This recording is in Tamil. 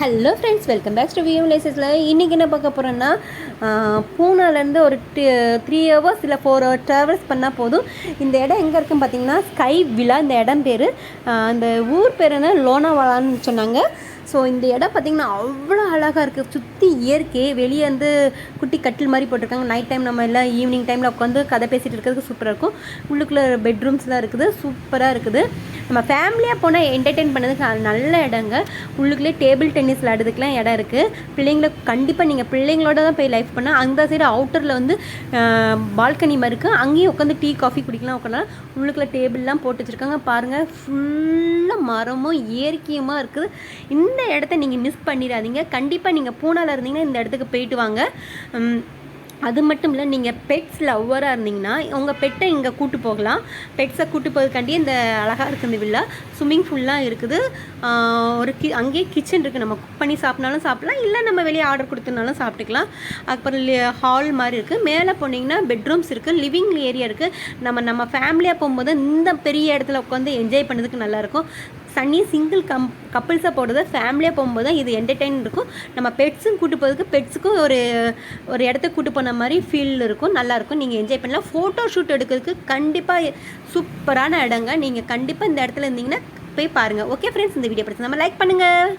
Hello friends welcome back to VM லேசஸில் இன்றைக்கி என்ன பார்க்க போகிறோன்னா பூனாலேருந்து ஒரு த்ரீ ஹவர்ஸ் இல்லை ஃபோர் ஹவர் ட்ராவல்ஸ் பண்ணால் போதும். இந்த இடம் எங்கே இருக்குன்னு பார்த்தீங்கன்னா ஸ்கை விழா இந்த இடம் பேர். அந்த ஊர் பேர் என்ன? லோனாவாலான்னு சொன்னாங்க. ஸோ இந்த இடம் பார்த்திங்கன்னா அவ்வளோ அழகாக இருக்குது சுற்றி இயற்கை வெளியே வந்து குட்டி கட்டில் மாதிரி போட்டிருக்காங்க. நைட் டைம் நம்ம எல்லாம் ஈவினிங் டைமில் உட்காந்து கதை பேசிகிட்டு இருக்கிறதுக்கு சூப்பராக இருக்கும். உள்ளுக்குள்ளே பெட்ரூம்ஸ்லாம் இருக்குது. சூப்பராக இருக்குது. நம்ம ஃபேமிலியாக போனால் என்டர்டெயின் பண்ணதுக்கு நல்ல இடங்க. உள்ளுக்குள்ளே டேபிள் டென்னிஸ் விளையாடுறதுக்குலாம் இடம் இருக்குது பிள்ளைங்களை கண்டிப்பாக நீங்கள் பிள்ளைங்களோட தான் போய் லைஃப் பண்ணால் அந்த சைடு அவுட்டரில் வந்து பால்கனி மாதிரி இருக்குது அங்கேயும் உட்காந்து டீ காஃபி குடிக்கலாம் உட்காந்து உள்ளுக்குள்ளே டேபிள்லாம் போட்டு வச்சுருக்காங்க. பாருங்கள் ஃபுல்லாக மரமும் இயற்கையுமாக இருக்குது. இந்த இடத்த நீங்கள் மிஸ் பண்ணிடாதீங்க. கண்டிப்பாக நீங்கள் பூனாவில் இருந்தீங்கன்னா இந்த இடத்துக்கு போயிட்டு வாங்க. அது மட்டும் இல்லை நீங்கள் பெட்ஸ் லவ்வராக இருந்தீங்கன்னா உங்கள் பெட்டை இங்கே கூட்டு போகலாம். பெட்ஸை கூட்டு போகிறதுக்காண்டி இந்த அழகாக இருக்குது இந்த வில்லா ஸ்விம்மிங் ஃபுல்லாக இருக்குது. ஒரு கி அங்கேயே கிச்சன் இருக்குது நம்ம குக் பண்ணி சாப்பிட்னாலும் சாப்பிட்லாம். இல்லை நம்ம வெளியே ஆர்டர் கொடுத்தனாலும் சாப்பிட்டுக்கலாம். அதுக்கப்புறம் ஹால் மாதிரி இருக்குது மேலே போனீங்கன்னா பெட்ரூம்ஸ் இருக்குது லிவிங் ஏரியா இருக்குது நம்ம நம்ம ஃபேமிலியாக போகும்போது இந்த பெரிய இடத்துல உட்காந்து என்ஜாய் பண்ணதுக்கு நல்லாயிருக்கும் சன்னி சிங்கிள் கம் கப்புள்ஸாக போடுறது ஃபேமிலியாக போகும்போது தான் இது என்டர்டெயின் இருக்கும். நம்ம பெட்ஸும் கூட்டு போகிறதுக்கு பெட்ஸுக்கும் ஒரு ஒரு இடத்துக்கு கூட்டு போன மாதிரி ஃபீல் இருக்கும் நல்லாயிருக்கும் நீங்கள் என்ஜாய் பண்ணலாம். ஃபோட்டோ ஷூட் எடுக்கிறதுக்கு கண்டிப்பாக சூப்பரான இடங்க. நீங்கள் கண்டிப்பாக இந்த இடத்துல இருந்தீங்கன்னா போய் பாருங்கள் ஓகே ஃப்ரெண்ட்ஸ் இந்த வீடியோ பிடிச்சி நம்ம லைக் பண்ணுங்கள்